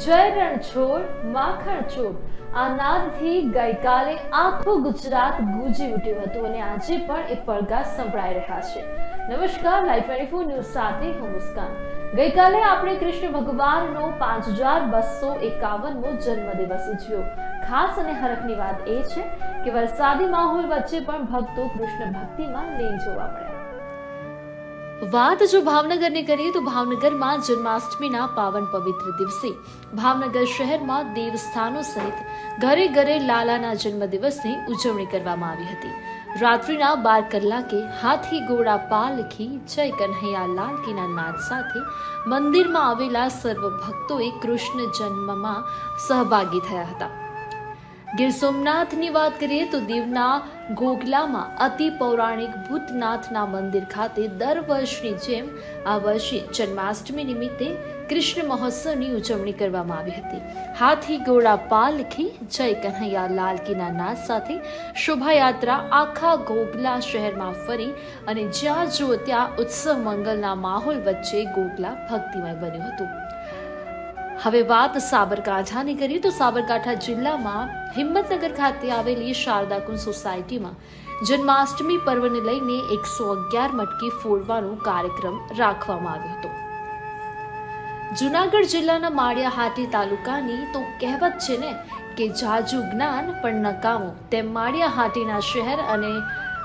જય રણછોડ માખણ આ નાદથી ગઈકાલે આખું ગુજરાત ગુજી ઉઠ્યું હતું અને આજે પણ એ પડઘા સંભળાઈ રહ્યા છે. નમસ્કાર, લાઈવ ટ્વેન્ટી ફોર ન્યૂઝ સાથે હું મુસ્કાન. ગઈકાલે આપણે કૃષ્ણ ભગવાનનો પાંચ હજાર બસો એકાવનમો જન્મદિવસ ઉજવ્યો. ખાસ અને હરખની વાત એ છે કે વરસાદી માહોલ વચ્ચે પણ ભક્તો કૃષ્ણ ભક્તિમાં લીન જોવા મળ્યા. વાત જો ભાવનગરની કરીએ તો ભાવનગરમાં જન્માષ્ટમીના પાવન પવિત્ર દિવસે ભાવનગર શહેરમાં દેવસ્થાનો સહિત ઘરે ઘરે લાલાના જન્મદિવસની ઉજવણી કરવામાં આવી હતી. રાત્રિના બાર કલાકે હાથી ઘોડા પાલખી જય કન્હૈયા લાલ કીના નાદ સાથે મંદિરમાં આવેલા સર્વ ભક્તોએ કૃષ્ણ જન્મમાં સહભાગી થયા હતા. ગીર સોમનાથની વાત કરીએ તો દીવના ગોગલામાં અતિ પૌરાણિક ભૂતનાથના મંદિર ખાતે દર વર્ષની જેમ આ વર્ષે જન્માષ્ટમી નિમિત્તે કૃષ્ણ મહોત્સવની ઉજવણી કરવામાં આવી હતી. હાથી ઘોડા પાલખી, જય કન્હૈયા લાલ કીના નાદ સાથે શોભાયાત્રા આખા ગોગલા શહેરમાં ફરી અને જ્યાં જુઓ ત્યાં ઉત્સવ મંગલના માહોલ વચ્ચે ગોગલા ભક્તિમય બન્યું હતું. હવે વાત સાબરકાંઠાની કરીએ તો સાબરકાંઠા જિલ્લામાં હિંમતનગર ખાતે આવેલી શારદાકુંજ સોસાયટીમાં જન્માષ્ટમી પર્વને લઈને એકસો અગિયાર મટકી ફોડવાનો કાર્યક્રમ રાખવામાં આવ્યો હતો. જુનાગઢ જિલ્લાના માળિયા હાટી તાલુકાની તો કહેવત છે ને કે જાજુ જ્ઞાન પણ નકામો. તેમ માળિયા હાટીના શહેર અને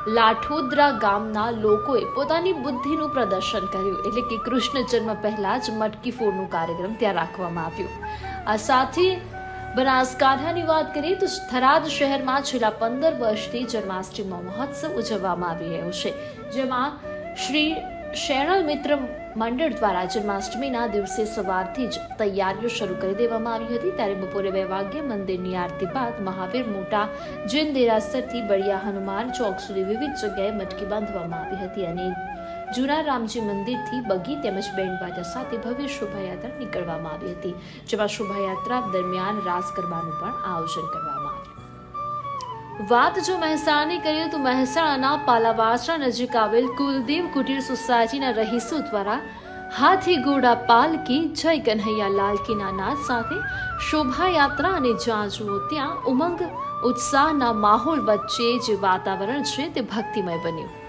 લાઠોદ્રા ગામના લોકોએ પોતાની બુદ્ધિનું પ્રદર્શન કર્યું. એટલે કે કૃષ્ણ જન્મ પહેલા જ મટકી ફોડનું કાર્યક્રમ ત્યાં રાખવામાં આવ્યો. આ સાથે બનાસકાંઠાની વાત કરીએ તો થરાદ શહેરમાં છેલ્લા પંદર વર્ષથી જન્માષ્ટમી મહોત્સવ ઉજવવામાં આવી રહ્યો છે. જેમાં શ્રી શેણલ મિત્ર મંડળ દ્વારા જન્માષ્ટમીના દિવસે સવારથી જ તૈયારીઓ શરૂ કરી દેવામાં આવી હતી. ત્યારે બપોરે બે વાગ્યે મંદિરની આરતી બાદ મહાવીર મોટા જૈન દેરાસરથી બળિયા હનુમાન ચોક સુધી વિવિધ જગ્યાએ મટકી બાંધવામાં આવી હતી અને જૂના રામજી મંદિરથી બગી તેમજ બેન્ડ બાજા સાથે ભવ્ય શોભાયાત્રા નીકળવામાં આવી હતી, જેમાં શોભાયાત્રા દરમિયાન રાસ ગરબાનું પણ આયોજન કરવામાં આવ્યું વાત જો મહેસાણાની કરીએ તો મહેસાણાના પાલાવાસરા નજીક આવેલ કુલદેવ કુટીર સોસાયટીના રહીશો દ્વારા હાથી ઘોડા પાલકી, જય કન્હૈયા લાલકીના નાદ સાથે શોભાયાત્રા અને જ્યાં જુઓ ત્યાં ઉમંગ, ઉત્સાહના માહોલ વચ્ચે જે વાતાવરણ છે તે ભક્તિમય બન્યું.